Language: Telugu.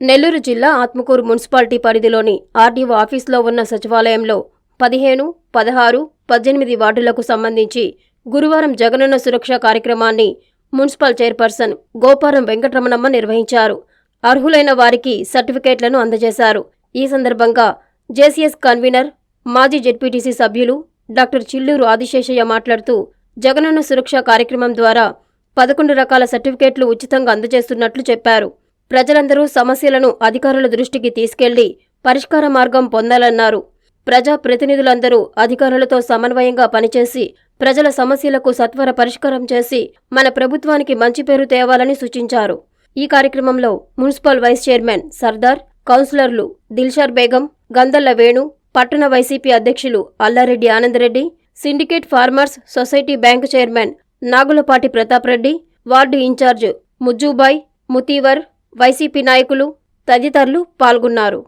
నెల్లూరు జిల్లా ఆత్మకూరు మున్సిపాలిటీ పరిధిలోని ఆర్డీఓ ఆఫీసులో ఉన్న సచివాలయంలో పదిహేను పదహారు పద్దెనిమిది వార్డులకు సంబంధించి గురువారం జగనన్న సురక్ష కార్యక్రమాన్ని మున్సిపల్ చైర్పర్సన్ గోపారం వెంకటరమణమ్మ నిర్వహించారు. అర్హులైన వారికి సర్టిఫికేట్లను అందజేశారు. ఈ సందర్భంగా జేసీఎస్ కన్వీనర్ మాజీ జెడ్పీటీసీ సభ్యులు డాక్టర్ చిల్లూరు ఆదిశేషయ్య మాట్లాడుతూ జగనన్న సురక్ష కార్యక్రమం ద్వారా పదకొండు రకాల సర్టిఫికేట్లు ఉచితంగా అందజేస్తున్నట్లు చెప్పారు. ప్రజలందరూ సమస్యలను అధికారుల దృష్టికి తీసుకెళ్ళి పరిష్కార మార్గం పొందాలన్నారు. ప్రజా ప్రతినిధులందరూ అధికారులతో సమన్వయంగా పనిచేసి ప్రజల సమస్యలకు సత్వర పరిష్కారం చేసి మన ప్రభుత్వానికి మంచి పేరు తేవాలని సూచించారు. ఈ కార్యక్రమంలో మున్సిపల్ వైస్ చైర్మన్ సర్దార్ కౌన్సిలర్లు దిల్షార్ బేగం గందల్ల వేణు పట్టణ వైసీపీ అధ్యక్షులు Allareddy Anandareddy syndicate farmers society bank chairman Nagulapati Pratap Reddy ward in charge Mujjubhai Mutheevar YCP నాయకులు తదితరులు పాల్గొన్నారు.